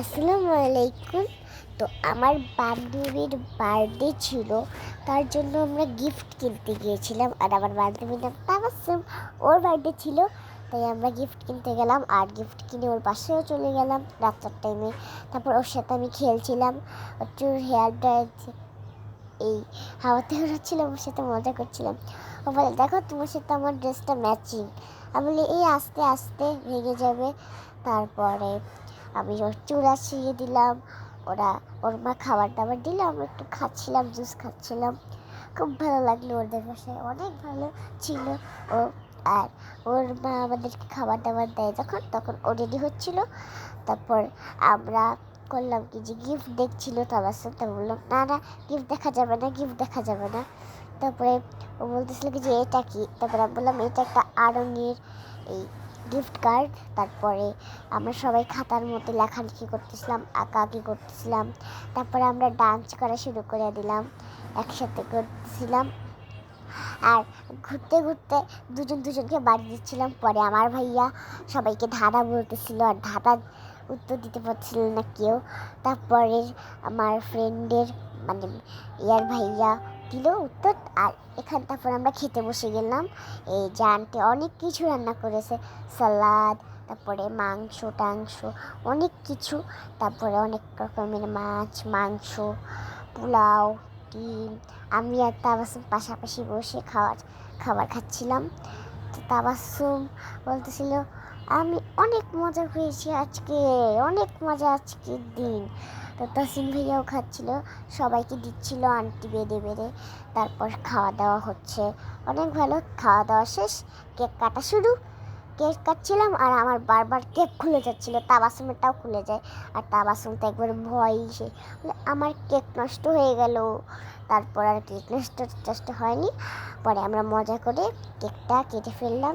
আসসালামু আলাইকুম। তো আমার বান্ধবীর বার্থডে ছিল, তার জন্য আমরা গিফট কিনতে গিয়েছিলাম। আর আমার বান্ধবীর নাম তাবাসুম ওর বার্থডে ছিল, তাই আমরা গিফট কিনতে গেলাম। আর গিফট কিনে ওর পাশেও চলে গেলাম রাত্রের টাইমে তারপর ওর সাথে আমি খেলছিলাম। একটু হেয়ার ড্রায়ার এই হাওয়াতে উড়াচ্ছিলাম ওর সাথে মজা করছিলাম। ও বলে, দেখো, তোমার সাথে আমার ড্রেসটা ম্যাচিং আমি বলি, এই আস্তে আস্তে ভেঙে যাবে। তারপরে আমি ওর চূড়া ছিঁড়ে দিলাম, ওরা ওর মা খাবার দাবার দিল আমরা একটু খাচ্ছিলাম, জুস খাচ্ছিলাম। খুব ভালো লাগল ওদের বাসায়, অনেক ভালো ছিল ও। আর ওর মা আমাদেরকে খাবার দাবার দেয় যখন, তখন ও রেডি হচ্ছিল। তারপর আমরা করলাম কি যে গিফট দেখছিল তার সাথে বললাম, না না গিফট দেখা যাবে না গিফট দেখা যাবে না। তারপরে ও বলতেছিল কি যে, এটা কি? তারপরে আমি বললাম, এটা একটা আড়ঙের এই গিফট কার্ড তারপরে আমরা সবাই খাতার মধ্যে লেখালেখি করতেছিলাম, আঁকাআঁকি করতেছিলাম, তারপরে আমরা ডান্স করা শুরু করে দিলাম, একসাথে করতেছিলাম। আর ঘুরতে ঘুরতে দুজন দুজনকে বাড়ি দিচ্ছিলাম, পরে আমার ভাইয়া সবাইকে ধাঁধা বলতেছিল, আর ধাঁধা উত্তর দিতে পারছিল না কেউ। তারপরে আমার ফ্রেন্ডের মানে ইয়ার ভাইয়া দিল উত্তর, আর এখান তারপর আমরা খেতে বসে গেলাম। এই যে অনেক কিছু রান্না করেছে, সালাদ, তারপরে মাংস, টাংস, অনেক কিছু। তারপরে অনেক রকমের মাছ, মাংস, পোলাও, ডিম। আমি আর তাবাসুম পাশাপাশি বসে খাওয়ার, খাবার খাচ্ছিলাম। তো তাবাসুম বলতেছিল, আমি অনেক মজা পেয়েছি আজকে, অনেক মজা আজকের দিন। তো তাসিম ভাইয়াও খাচ্ছিল, সবাইকে দিচ্ছিল, আন্টি বেড়ে বেড়ে তারপর খাওয়া দাওয়া হচ্ছে। অনেক ভালো খাওয়া দাওয়া শেষ, কেক কাটা শুরু। কেক কাটছিলাম আর আমার বারবার কেক খুলে যাচ্ছিল, তাবাসুমেরটাও খুলে যায়। আর তাবাসুম তো একবার ভয়, সে আমার কেক নষ্ট হয়ে গেল। তারপর আর কেক নষ্ট নষ্ট হয়নি। পরে আমরা মজা করে কেকটা কেটে ফেললাম।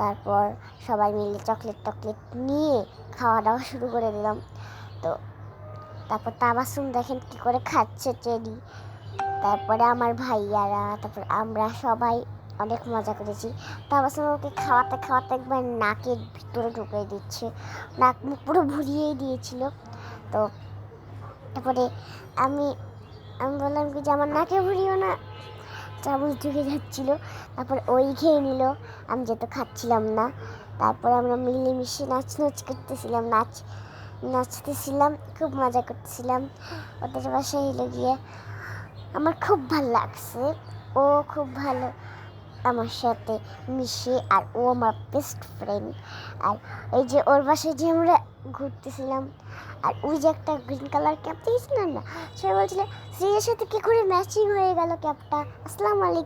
তারপর সবাই মিলে চকলেট টকলেট নিয়ে খাওয়া দাওয়া শুরু করে দিলাম। তো তারপর তাবাসুম দেখেন কি করে খাচ্ছে চেরি। তারপরে আমার ভাইয়ারা, তারপর আমরা সবাই অনেক মজা করেছি। তাবাসুম ওকে খাওয়াতে খাওয়াতে একবার নাকের ভিতরে ঢুকিয়ে দিচ্ছে। নাক মুখ পুরো ভরিয়েই দিয়েছিল। তো তারপরে আমি আমি বললাম কি যে আমার নাকে ভরিও না। চামচ ঢুকে যাচ্ছিল। তারপর ওই খেয়ে নিল। আমি যেহেতু খাচ্ছিলাম না, তারপরে আমরা মিলেমিশে নাচ নাচ করতেছিলাম। নাচ নাচতেছিলাম, খুব মজা করতেছিলাম ওদের বাসায় এলে গিয়ে। আমার খুব ভালো লাগছে, ও খুব ভালো আমার সাথে মিশে আর ও আমার বেস্ট ফ্রেন্ড আর এই যে ওর বাসায় যে আমরা ঘুরতেছিলাম, আর ওই যে একটা গ্রিন কালার ক্যাপ দিয়েছিলাম না? সে বলছিল, শ্রেয়ার সাথে কী করে ম্যাচিং হয়ে গেল ক্যাপটা আসসালামু আলাইকুম।